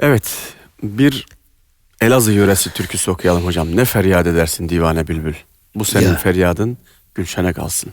Evet, bir Elazığ yöresi türküsü okuyalım hocam. Ne feryat edersin divane bülbül. Bu senin Ya. feryadın Gülşen'e kalsın.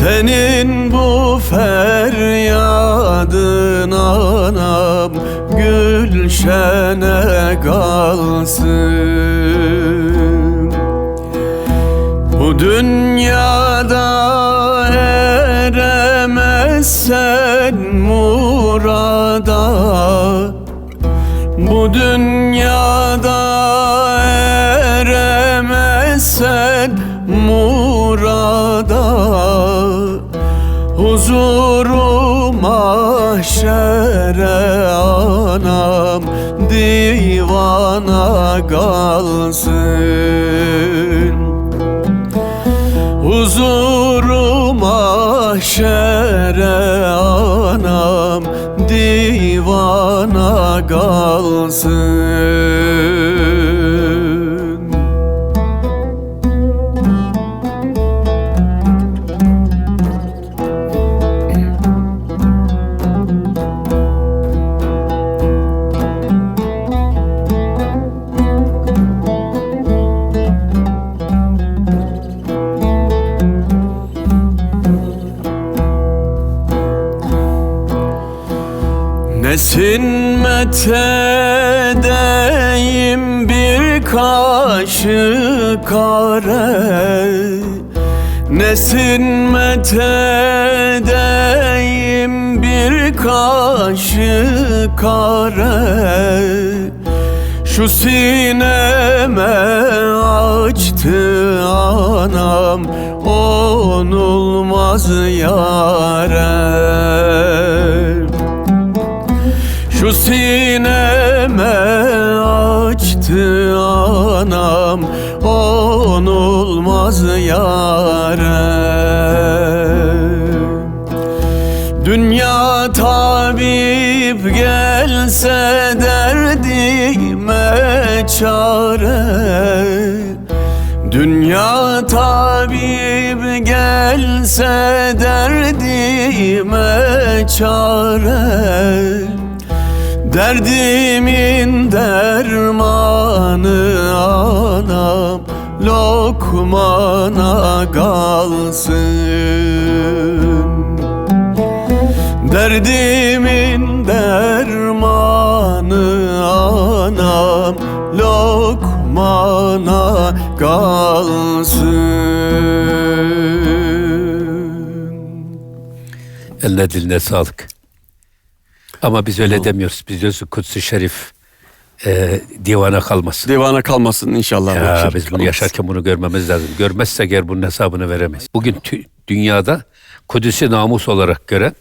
senin bu feryadın anam Gülşene kalsın. Bu dünyada eremezsen murada Bu dünyada Huzuru mahşere anam divana kalsın. Huzuru mahşere anam divana kalsın Nesin metedeyim bir kaşık kare. Nesin metedeyim bir kaşık kare. Şu sineme açtı anam Onulmaz yâre şu sineme açtı anam Onulmaz yâre. Dünya tabip gelse derdime çare. Dünya tabip gelse derdime çare Derdimin dermanı anam Lokmana kalsın Derdimin dermanı anam Lokmana kalsın Eline diline sağlık. Ama biz öyle demiyoruz. Biz diyoruz ki Kutsi Şerif e, divana kalmasın. Divana kalmasın inşallah. Ya, biz bunu kalmasın. yaşarken bunu görmemiz lazım. Görmezsek eğer bunun hesabını veremeyiz. Bugün tü- dünyada Kudüs'ü namus olarak gören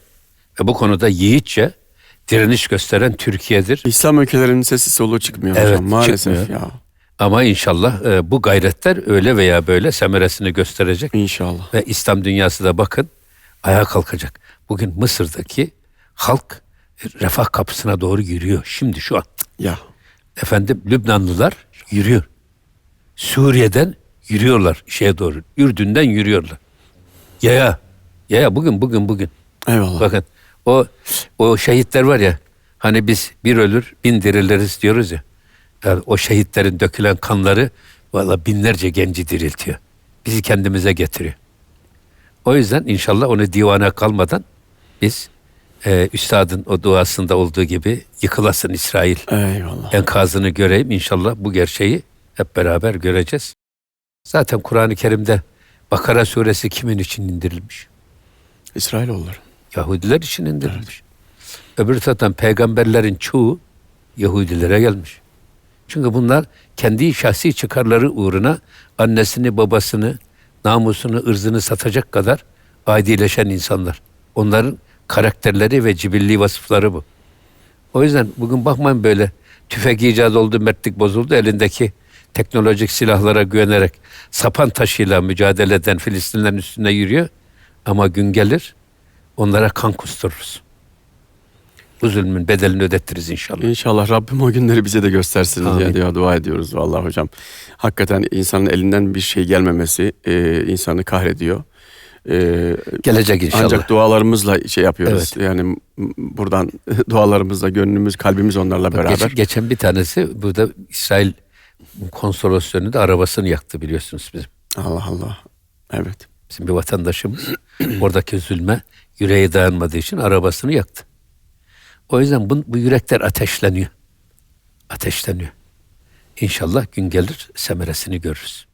ve bu konuda yiğitçe direniş gösteren Türkiye'dir. İslam ülkelerinin sesi soluğu çıkmıyor Evet, hocam maalesef çıkmıyor. ya. Ama inşallah e, bu gayretler öyle veya böyle semeresini gösterecek. İnşallah. Ve İslam dünyası da bakın ayağa kalkacak. Bugün Mısır'daki halk refah kapısına doğru yürüyor. Şimdi şu an. Ya. Efendim Lübnanlılar yürüyor. Suriye'den yürüyorlar şeye doğru. Ürdün'den yürüyorlar. Yaya. Yaya bugün bugün bugün. Eyvallah. Bakın o o şehitler var ya hani biz bir ölür bin diriliriz diyoruz ya. Yani o şehitlerin dökülen kanları valla binlerce genci diriltiyor. Bizi kendimize getiriyor. O yüzden inşallah onu divana kalmadan biz e, üstadın o duasında olduğu gibi yıkılasın İsrail. Eyvallah. Enkazını göreyim inşallah bu gerçeği hep beraber göreceğiz. Zaten Kur'an-ı Kerim'de Bakara suresi kimin için indirilmiş? İsrailoğulları. Yahudiler için indirilmiş. Öbür taraftan peygamberlerin çoğu Yahudilere gelmiş. Çünkü bunlar kendi şahsi çıkarları uğruna annesini, babasını, namusunu, ırzını satacak kadar adileşen insanlar. Onların karakterleri ve cibilli vasıfları bu. O yüzden bugün bakmayın böyle tüfek icat oldu, mertlik bozuldu. Elindeki teknolojik silahlara güvenerek sapan taşıyla mücadele eden Filistinlerin üstüne yürüyor. Ama gün gelir onlara kan kustururuz. Bu zulmün bedelini ödettiririz inşallah. İnşallah Rabbim o günleri bize de göstersin Amin. diye diye dua ediyoruz vallahi hocam. Hakikaten insanın elinden bir şey gelmemesi e, insanı kahrediyor. E, Gelecek inşallah. ancak dualarımızla şey yapıyoruz. Evet. Yani buradan dualarımızla gönlümüz, kalbimiz onlarla beraber. geç- geçen bir tanesi burada İsrail konsolosyonunda arabasını yaktı biliyorsunuz bizim. Allah Allah. Evet. Bizim bir vatandaşımız oradaki zulme yüreği dayanmadığı için arabasını yaktı. O yüzden bu, bu yürekler ateşleniyor. Ateşleniyor. İnşallah gün gelir semeresini görürüz.